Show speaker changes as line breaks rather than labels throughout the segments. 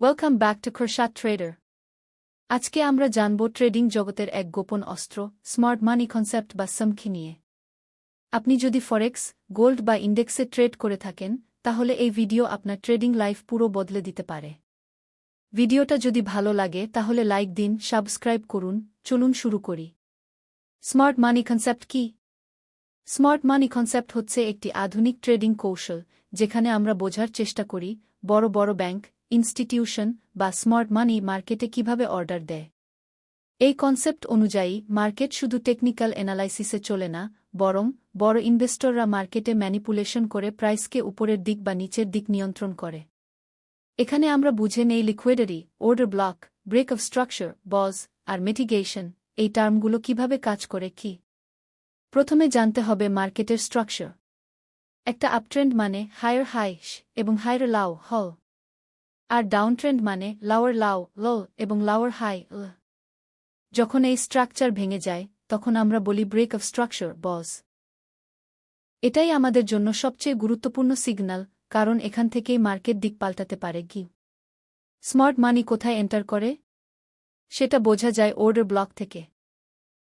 Welcome back to Khorshad trader আজকে আমরা জানব ট্রেডিং জগতের এক গোপন অস্ত্র স্মার্ট মানি কনসেপ্ট বা সমখি নিয়ে। আপনি যদি ফরেক্স গোল্ড বা ইন্ডেক্সে ট্রেড করে থাকেন, তাহলে এই ভিডিও আপনার ট্রেডিং লাইফ পুরো বদলে দিতে পারে। ভিডিওটা যদি ভালো লাগে, তাহলে লাইক দিন সাবস্ক্রাইব করুন, চলুন শুরু করি। স্মার্ট মানি কনসেপ্ট কি? স্মার্ট মানি কনসেপ্ট হচ্ছে একটি আধুনিক ট্রেডিং কৌশল, যেখানে আমরা বোঝার চেষ্টা করি, বড় বড় ব্যাংক ইনস্টিটিউশন বা স্মার্ট মানি মার্কেটে কীভাবে অর্ডার দেয়? এই কনসেপ্ট অনুযায়ী, মার্কেট শুধু টেকনিক্যাল অ্যানালাইসিসে চলে না, বরং বড় ইনভেস্টররা মার্কেটে ম্যানিপুলেশন করে প্রাইসকে উপরের দিক বা নিচের দিক নিয়ন্ত্রণ করে। এখানে আমরা বুঝে নেই liquidity order block, break of structure বজ আর মেটিগেশন, এই টার্মগুলো কীভাবে কাজ করে কি। প্রথমে জানতে হবে মার্কেটের স্ট্রাকচার। একটা আপট্রেন্ড মানে হায়ার হাইস এবং হায়ার লাও হ আর ডাউনট্রেন্ড মানে লাওয়ার লাও ল এবং লাওয়ার হাই ল যখন এই স্ট্রাকচার ভেঙে যায়, তখন আমরা বলি ব্রেক অফ স্ট্রাকচার বজ এটাই আমাদের জন্য সবচেয়ে গুরুত্বপূর্ণ সিগন্যাল কারণ এখান থেকেই মার্কেট দিক পাল্টাতে পারে কি? স্মার্ট মানি কোথায় এন্টার করে? সেটা বোঝা যায় অর্ডার ব্লক থেকে।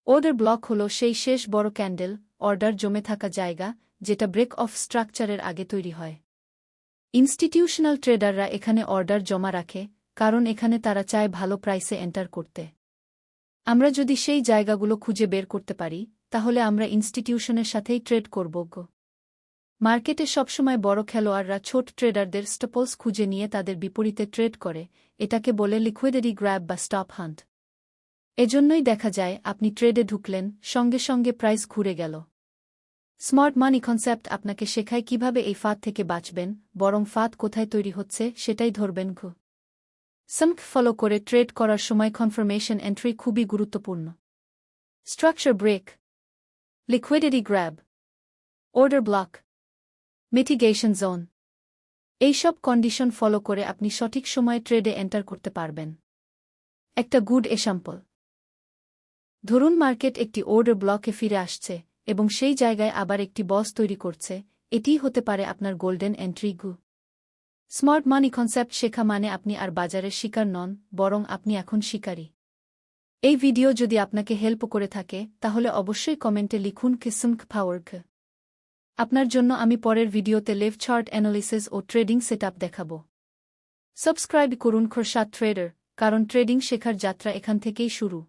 অর্ডার ব্লক হল সেই শেষ বড় ক্যান্ডেল অর্ডার জমে থাকা জায়গা, যেটা ব্রেক অফ স্ট্রাকচারের আগে তৈরি হয়। ইনস্টিটিউশনাল ট্রেডাররা এখানে অর্ডার জমা রাখে, কারণ এখানে তারা চায় ভালো প্রাইসে এন্টার করতে। আমরা যদি সেই জায়গাগুলো খুঁজে বের করতে পারি, তাহলে আমরা ইনস্টিটিউশনের সাথেই ট্রেড করব মার্কেটে সবসময় বড় খেলোয়াড়রা ছোট ট্রেডারদের স্টপলস খুঁজে নিয়ে তাদের বিপরীতে ট্রেড করে, এটাকে বলে লিকুইডারি গ্র্যাব বা স্টপ হান্ট। এজন্যই দেখা যায়, আপনি ট্রেডে ঢুকলেন, সঙ্গে সঙ্গে প্রাইস ঘুরে গেল। স্মার্ট মানি কনসেপ্ট আপনাকে শেখায় কীভাবে এই ফাঁদ থেকে বাঁচবেন, বরং ফাঁদ কোথায় তৈরি হচ্ছে সেটাই ধরবেন ঘু। সমক ফলো করে ট্রেড করার সময় কনফার্মেশন এন্ট্রি খুবই গুরুত্বপূর্ণ। Structure break. Liquidity grab. Order block. Mitigation zone. এইসব কন্ডিশন ফলো করে আপনি সঠিক সময়ে ট্রেডে এন্টার করতে পারবেন। একটা গুড এসাম্পল ধরুন মার্কেট একটি অর্ডার ব্লকে ফিরে আসছে। এবং সেই জায়গায় আবার একটি বস তৈরি করছে। এটিই হতে পারে আপনার গোল্ডেন এন্ট্রি গু। স্মার্ট মানি কনসেপ্ট শেখা মানে আপনি আর বাজারের শিকার নন, বরং আপনি এখন শিকারী। এই ভিডিও যদি আপনাকে হেল্প করে থাকে, তাহলে অবশ্যই কমেন্টে লিখুন কিসমক ফাওয়ার্ক। আপনার জন্য আমি পরের ভিডিওতে লেভ চার্ট অ্যানালিসিস ও ট্রেডিং সেট দেখাব। সাবস্ক্রাইব করুন খোরশাদ ট্রেডার, কারণ ট্রেডিং শেখার যাত্রা এখান থেকেই শুরু।